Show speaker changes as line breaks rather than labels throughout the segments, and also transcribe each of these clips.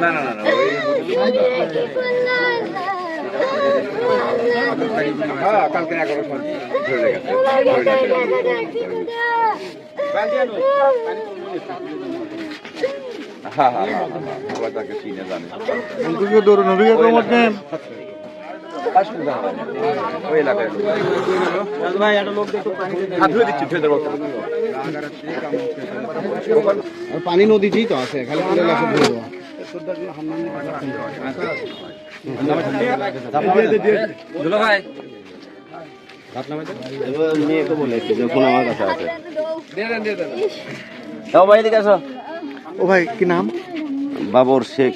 না না না না
পানি নদীতেই তো আছে খালি
মেয়েকে বলেছি আমার কাছে আছে যাও ভাই এদিকে আসো।
ও ভাই কি নাম?
বাবর শেখ।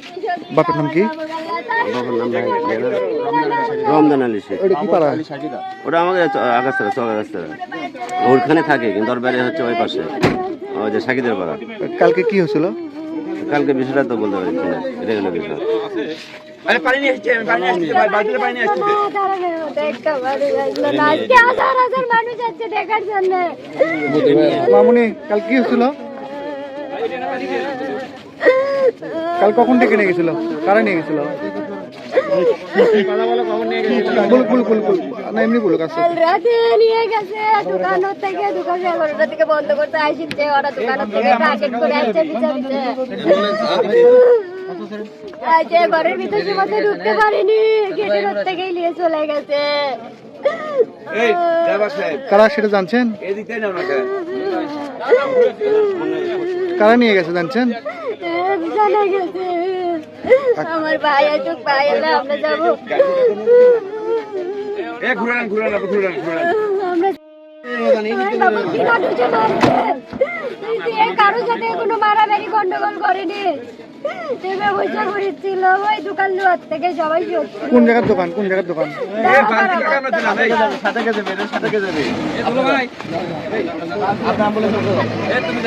বাপের নাম কি?
বাবার নাম নাই, রমজান আলী শেখ।
ওটা কি পাড়া?
ওটা আমাকে আগাছতলা চক আগাছতলা ওখানে থাকে কিন্তু ওর বাড়ি হচ্ছে ওই পাশে। ওই যে সাকিদের পাড়া।
কালকে কি হয়েছিল?
কালকে বিষয়টা তো বলতে পারছি না এটা হলো বিষয়।
মামুনি কাল কি হয়েছিল? কাল কখন ডেকে নিয়ে গেছিল? কারা নিয়ে গেছিল?
রাতে নিয়ে গেছে দোকান থেকে দোকান এগারোটা থেকে বন্ধ করতে আসছে ওরা দোকান থেকে প্যাকেট করে আসছে বিচারিতে আজকে ঘরের ভিতরে মধ্যে ঢুকতে পারিনি গেটের থেকেই নিয়ে চলে গেছে।
এই ড্রাইভার সাহেব।
কারা সেটা জানছেন? কারা নিয়ে গেছে জানছেন?
জানা গেছে। আমার ভাই আসুক ভাই এলে আমরা যাব।
এ ঘুরে নেন ঘুরে নেন ঘুরে নেন ঘুরে
আমরা কারোর সাথে কোনো মারামারি গন্ডগোল করেনি। দোকান দুয়ার থেকে সবাই
কোন জায়গার দোকান? কোন জায়গার
তুমি